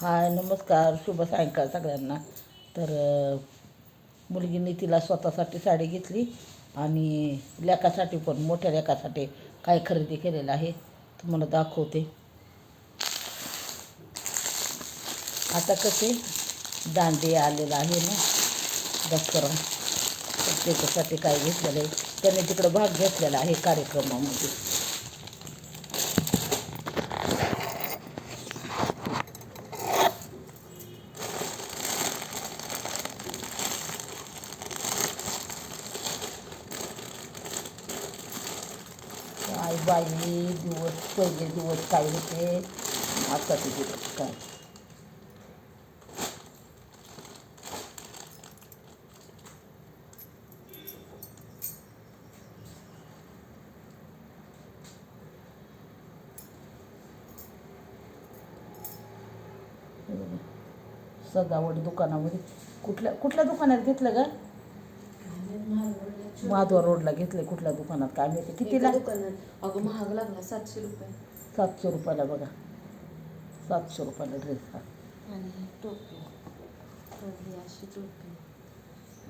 हाय नमस्कार शुभ सायंकाळ सगळ्यांना. तर मुलगीने तिला स्वतःसाठी साडी घेतली आणि लेकासाठी पण मोठ्या लेकासाठी काय खरेदी केलेलं आहे. तुम्हाला दाखवते. आता कसे दांडे आलेलं आहे ना? दसरा त्याच्यासाठी काय घेतलेलं आहे. त्याने तिकडं भाग घेतलेला आहे कार्यक्रमामध्ये. आई बाई दिवस पहिले दिवस काय होते? आताचे दिवस काय? सजावट दुकानामध्ये. कुठल्या कुठल्या दुकानात घेतलं का माधवा रोडला घेतलं कुठल्या दुकानात काय माहिती. कितीला? दुकानात. अगं महाग लागला सातशे रुपये. सातशे रुपयाला बघा. सातशे रुपयाला ड्रेस हा. आणि टोपी. ही अशी टोपी.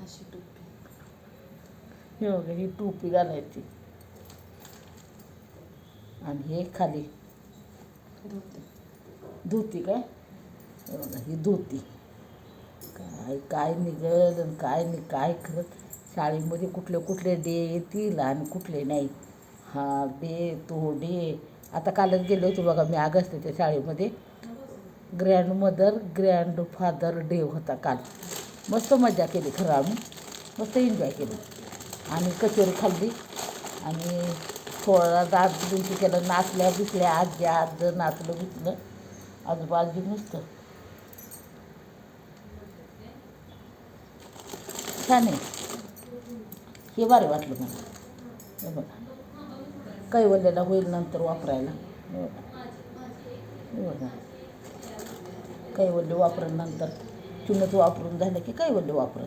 अशी टोपी. हे बघा ही टोपी घालायची. आणि हे खाली. धोती. धोती काय? हे बघा ही धोती. काय काय निघल आणि काय नाही काय करत शाळेमध्ये कुठले कुठले डे येतील आणि कुठले नाही. हा डे तो डे. आता कालच गेले होते बघा मी ऑगस्टच्या शाळेमध्ये. Grand mother grand father day होता काल. मस्त मजा केली खरं आम्ही. मस्त एन्जॉय केली. आणि कचोरी खाल्ली. आणि थोडा दात दिवशी केलं. नाचल्या बिचल्या आजी आज नाचलं बिचलं. आजूबाजू मस्त. छान आहे. हे भारी वाटलं मला. हे बघा. कैवल्याला होईल नंतर वापरायला. हे बघा. हे बघा. कैवल्य वापरून नंतर चुनच वापरून झालं की कैवल्य वापरत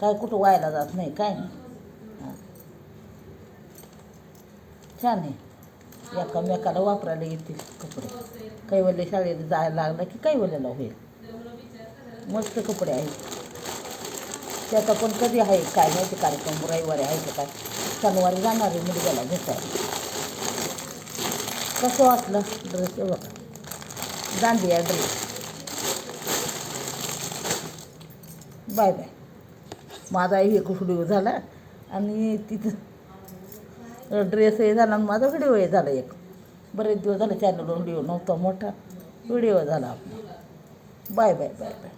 काय कुठं व्हायला जात नाही काय नाही. हां. छान आहे. एकामेकाला वापरायला येतील कपडे. कैवल्य शाळेत जायला लागलं की कैवल्याला होईल. मस्त कपडे आहेत. त्याचा पण कधी आहे काय माहिती कार्यक्रम रविवारी आहे का काय? शनिवारी जाणार आहे मुलग्याला भेटायला कसं वाटलं ड्रेस हे बघा. Dandiya dress bye bye. माझा एक व्हिडिओ झाला आणि तिथं ड्रेस हे झाला आणि माझा व्हिडिओ हे झाला एक. बरेच दिवस झाले चॅनलवर व्हिडिओ नव्हता मोठा व्हिडिओ झाला आपला. Bye bye bye bye.